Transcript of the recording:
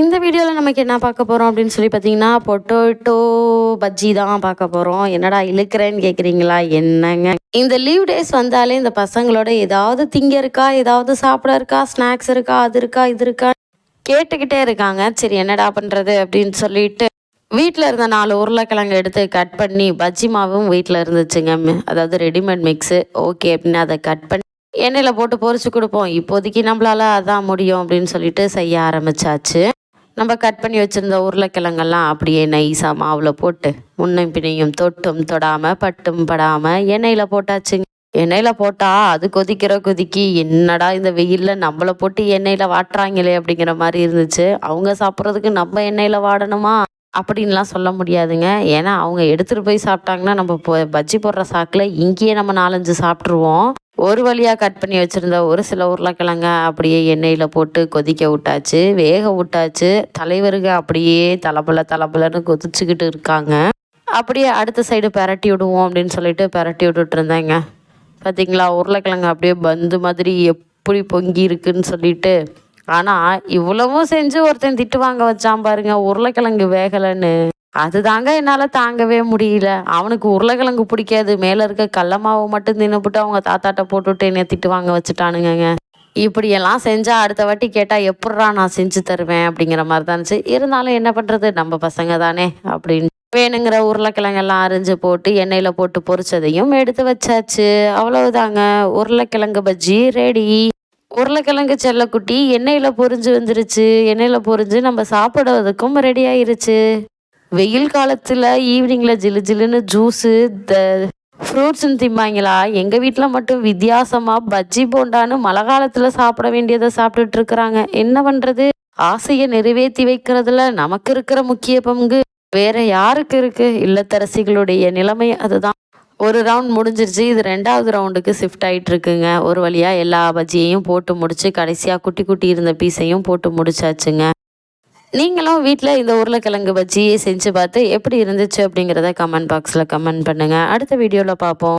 இந்த வீடியோவில் நமக்கு என்ன பார்க்க போகிறோம் அப்படின்னு சொல்லி பார்த்தீங்கன்னா பொட்டோட்டோ பஜ்ஜி தான் பார்க்க போகிறோம் என்னடா இழுக்கிறேன்னு கேட்குறீங்களா என்னங்க? இந்த லீவ் டேஸ் வந்தாலே இந்த பசங்களோட ஏதாவது திங்க இருக்கா ஏதாவது சாப்பிட இருக்கா ஸ்நாக்ஸ் இருக்கா அது இருக்கா இது இருக்கா கேட்டுக்கிட்டே இருக்காங்க. சரி என்னடா பண்ணுறது அப்படின்னு சொல்லிட்டு வீட்டில் இருந்த நாலு உருளைக்கிழங்கு எடுத்து கட் பண்ணி பஜ்ஜி மாவும் வீட்டில் இருந்துச்சுங்க. அதாவது ரெடிமேட் மிக்ஸு ஓகே அப்படின்னு அதை கட் பண்ணி எண்ணெயில் போட்டு பொறிச்சு கொடுப்போம். இப்போதைக்கு நம்மளால் அதான் முடியும் அப்படின்னு சொல்லிட்டு செய்ய ஆரம்பிச்சாச்சு. நம்ம கட் பண்ணி வச்சுருந்த உருளைக்கிழங்கெல்லாம் அப்படியே நைஸாக மாவில் போட்டு முன்னும் பின்னையும் தொட்டும் தொடாமல் பட்டும் படாமல் எண்ணெயில் போட்டாச்சுங்க. எண்ணெயில் போட்டால் அது கொதிக்கிற கொதிக்கி என்னடா இந்த வெயிலில் நம்மளை போட்டு எண்ணெயில் வாட்டுறாங்களே அப்படிங்கிற மாதிரி இருந்துச்சு. அவங்க சாப்பிட்றதுக்கு நம்ம எண்ணெயில் வாடணுமா? அப்படின்லாம் சொல்ல முடியாதுங்க. ஏன்னா அவங்க எடுத்துகிட்டு போய் சாப்பிட்டாங்கன்னா நம்ம பஜ்ஜி போடுற சாக்கில் இங்கேயே நம்ம நாலஞ்சு சாப்பிட்ருவோம் ஒரு வழியாக கட் பண்ணி வச்சுருந்த ஒரு சில உருளைக்கிழங்க அப்படியே எண்ணெயில் போட்டு கொதிக்க விட்டாச்சு. வேக விட்டாச்சு. தலைவருங்க அப்படியே தலபல தலபலன்னு கொதிச்சுக்கிட்டு இருக்காங்க. அப்படியே அடுத்த சைடு பரட்டி விடுவோம் அப்படின்னு சொல்லிட்டு பரட்டி விட்டுட்டு இருந்தேங்க. பார்த்தீங்களா உருளைக்கிழங்கு அப்படியே பந்து மாதிரி எப்படி பொங்கி இருக்குன்னு சொல்லிட்டு. ஆனால் இவ்வளவும் செஞ்சு ஒருத்தன் திட்டு வாங்க வச்சான் பாருங்க. உருளைக்கிழங்கு வேகலைன்னு. அதுதாங்க என்னால் தாங்கவே முடியல. அவனுக்கு உருளைக்கிழங்கு பிடிக்காது. மேலே இருக்க கடல மாவை மட்டும் தின்னுபிட்டு அவங்க தாத்தாட்ட போட்டுவிட்டு என்னை திட்டு வாங்க வச்சுட்டானுங்க இப்படியெல்லாம் செஞ்சால் அடுத்த வாட்டி கேட்டால் எப்பட்றா நான் செஞ்சு தருவேன் அப்படிங்கிற மாதிரி தான் இருந்துச்சு. இருந்தாலும் என்ன பண்ணுறது நம்ம பசங்க தானே அப்படின்னு. வேணுங்கிற உருளைக்கிழங்கெல்லாம் அரிஞ்சு போட்டு எண்ணெயில் போட்டு பொரிச்சதையும் எடுத்து வச்சாச்சு. அவ்வளவுதாங்க. உருளைக்கிழங்கு பஜ்ஜி ரெடி உருளைக்கிழங்கு செல்லக்குட்டி எண்ணெயில் பொரிஞ்சு வந்துருச்சு. எண்ணெயில் பொரிஞ்சு நம்ம சாப்பிடுவதுக்கும் ரெடி ஆயிருச்சு. வெயில் காலத்தில் ஈவினிங்கில் ஜிலு ஜிலுன்னு ஜூஸு த ஃப்ரூட்ஸ்னு திம்பாங்களா? எங்கள் வீட்டில் மட்டும் வித்தியாசமாக பஜ்ஜி போண்டான்னு மழை காலத்தில் சாப்பிட வேண்டியதை சாப்பிட்டுட்டு இருக்கிறாங்க. என்ன பண்ணுறது ஆசையை நிறைவேற்றி வைக்கிறதுல நமக்கு இருக்கிற முக்கிய பங்கு. வேற யாருக்கு இருக்கு? இல்லத்தரசிகளுடைய நிலைமை அதுதான். ஒரு ரவுண்ட் முடிஞ்சிருச்சு. இது ரெண்டாவது ரவுண்டுக்கு ஷிஃப்ட் ஆகிட்டு இருக்குங்க. ஒரு வழியாக எல்லா பஜ்ஜியையும் போட்டு முடிச்சு கடைசியாக குட்டி குட்டி இருந்த பீஸையும் போட்டு முடிச்சாச்சுங்க. நீங்களும் வீட்டில் இந்த உருளைக்கிழங்கு பஜ்ஜியை செஞ்சு பார்த்து எப்படி இருந்துச்சு அப்படிங்கிறத கமெண்ட் பாக்ஸில் கமெண்ட் பண்ணுங்கள் அடுத்த வீடியோவில் பார்ப்போம்.